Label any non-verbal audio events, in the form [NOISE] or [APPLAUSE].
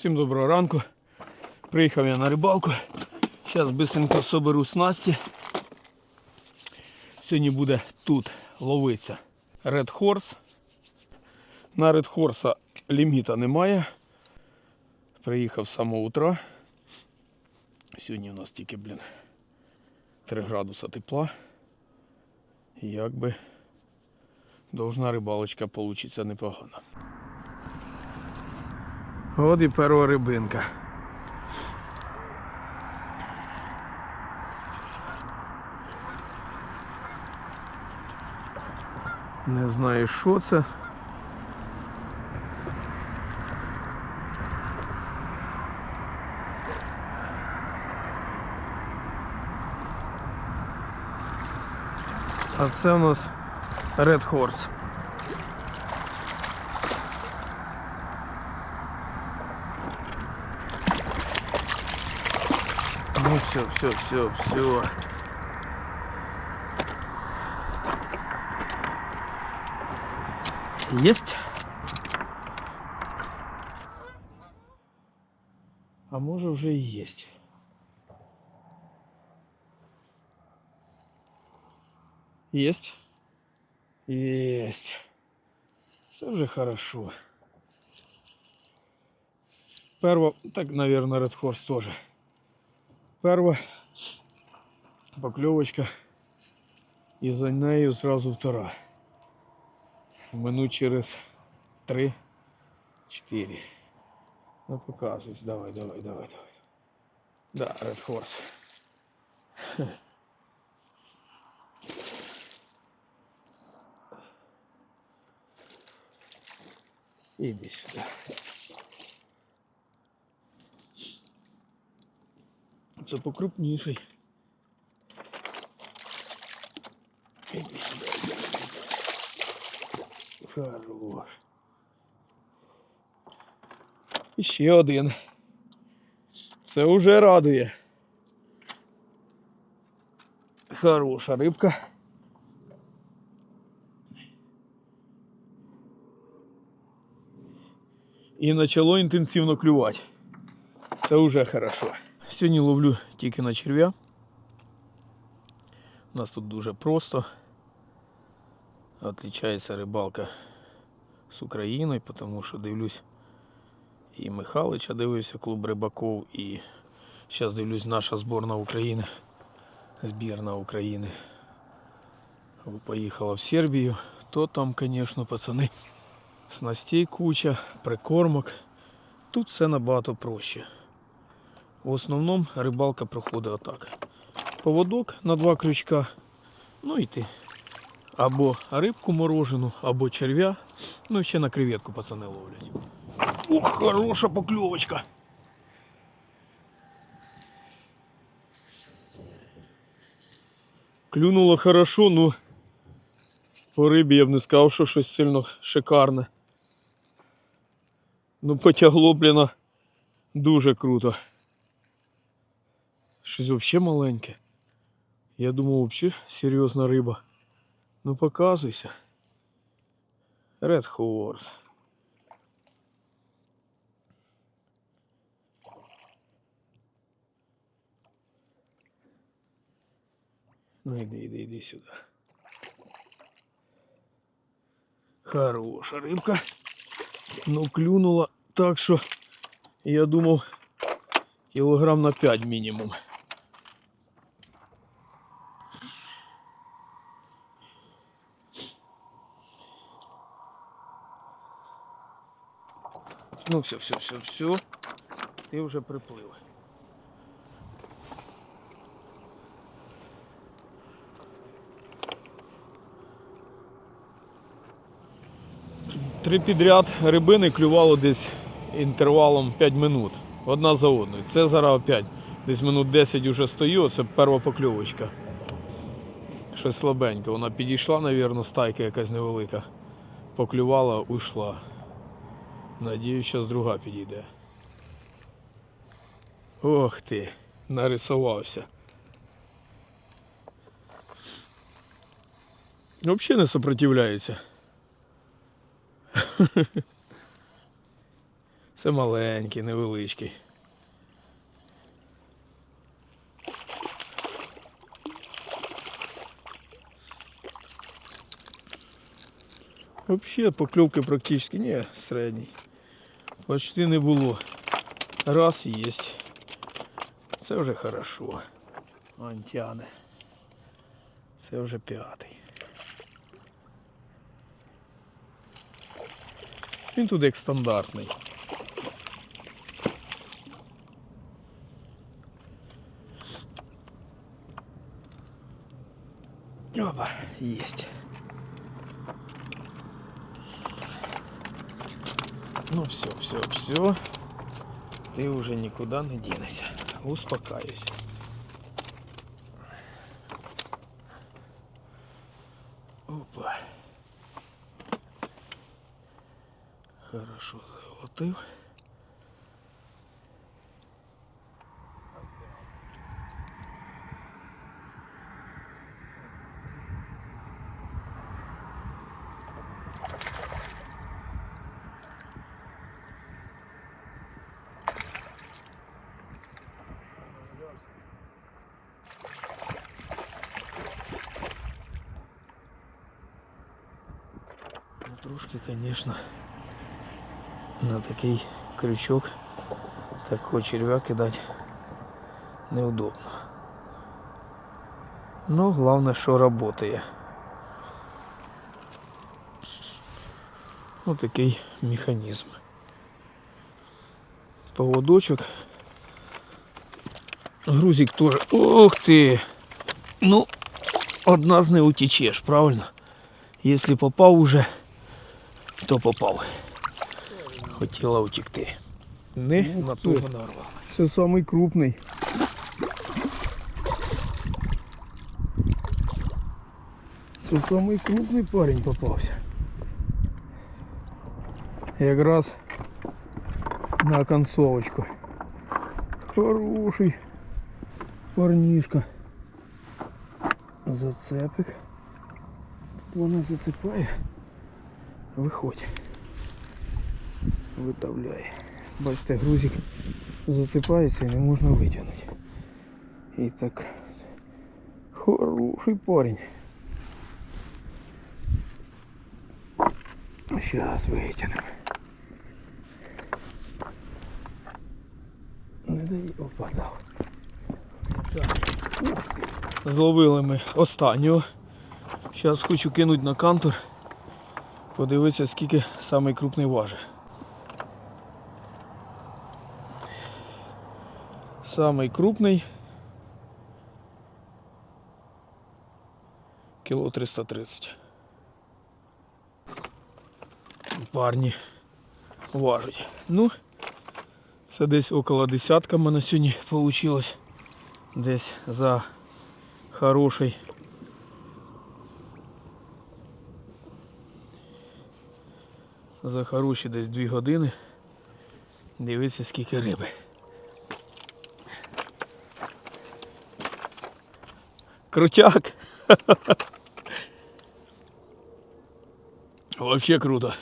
Всім доброго ранку. Приїхав я на рибалку. Зараз бисенько соберу снасті. Сьогодні буде тут ловитися Red Horse. На Red Horse ліміта немає. Приїхав з самого утра. Сьогодні у нас тільки, блін, 3 градуса тепла. Якби должна рибалочка получиться непогана. От і перша рибинка. Не знаю, що це. А це у нас Red Horse. Ну все, все, все, все. Есть? А може вже і єсть. Есть? Есть. Це вже хорошо. Перва, так, наверное, Red Horse тоже. Перва покльовочка і за нею зразу втора. Минут через три, чотири. Ну показуйся, давай, давай, давай, давай. Да, Red Horse. Іди сюди. Це покрупніший. Хорош. Ще один. Це вже радує. Хороша рибка. І почало інтенсивно клювати. Це вже хорошо. Сьогодні ловлю тільки на черв'я. У нас тут дуже просто. Отличається рибалка з Україною, тому що дивлюсь і Михалича дивився, клуб рибаков, і зараз дивлюсь наша зборна України, збірна України. Поїхала в Сербію, то там, звісно, пацани, снастей куча, прикормок. Тут все набагато проще. В основному рибалка проходить отак. Поводок на два крючка, ну і ти. Або рибку морожену, або черв'я. Ну і ще на креветку пацани ловлять. Ох, хороша покльовочка. Клюнуло хорошо, ну по рибі я б не сказав, що щось сильно шикарне. Ну потягло, блін, дуже круто. Щось взагалі маленьке. Я думав, взагалі серйозна риба. Ну показуйся. Red Horse. Ну іди, іди, іди сюди. Хороша рибка. Ну клюнула так, що я думав кілограм на 5 мінімум. Ну все, все, все, все. Ти вже приплив. Три підряд рибини клювало десь інтервалом 5 минут. Одна за одною. Це зараз опять. Десь минут 10 вже стою, це перша покльовочка. Щось слабеньке. Вона підійшла, мабуть, стайка якась невелика. Поклювала, уйшла. Надіюсь, зараз друга підійде. Ох ти, нарисувався. Взагалі не сопротивляється. Це [LAUGHS] маленький, невеличкий. Взагалі покльовки практично ні, середній. Почти не було. Раз є. Це вже хорошо. Антяне. Це вже п'ятий. Він тут як стандартний. Опа, есть. Ну все, все, все. Ты уже никуда не денешься. Успокаивайся. Опа. Хорошо золотив. Трошки, конечно, на такий крючок такого червя кидати неудобно. Ну, головне, що працює. Ось такий механізм. Поводочок. Грузик теж. Ух ти! Ну, одна з не утечеш, правильно? Якщо попав уже, то попав. Хотіла утекти. Не на того нарвалась. Це самий крупний. Це самий крупний парень попався. Якраз на концовочку. Хороший парнишка. Зацепик. Вона зацепає. Виходь. Витавляє. Бачите, грузик засипається і не можна витягнути. І так хороший парень. Зараз витягнемо. Не дай опа, дав. Зловили ми останнього. Зараз хочу кинути на кантор. Подивитися, скільки самий крупний важить. Самий крупний. Кіло 330. Парні важать. Ну, це десь около десятка в мене сьогодні вийшло. Десь за хороший. За хороші десь 2 години. Дивіться скільки риби. Крутяк. [LAUGHS] Вообще круто.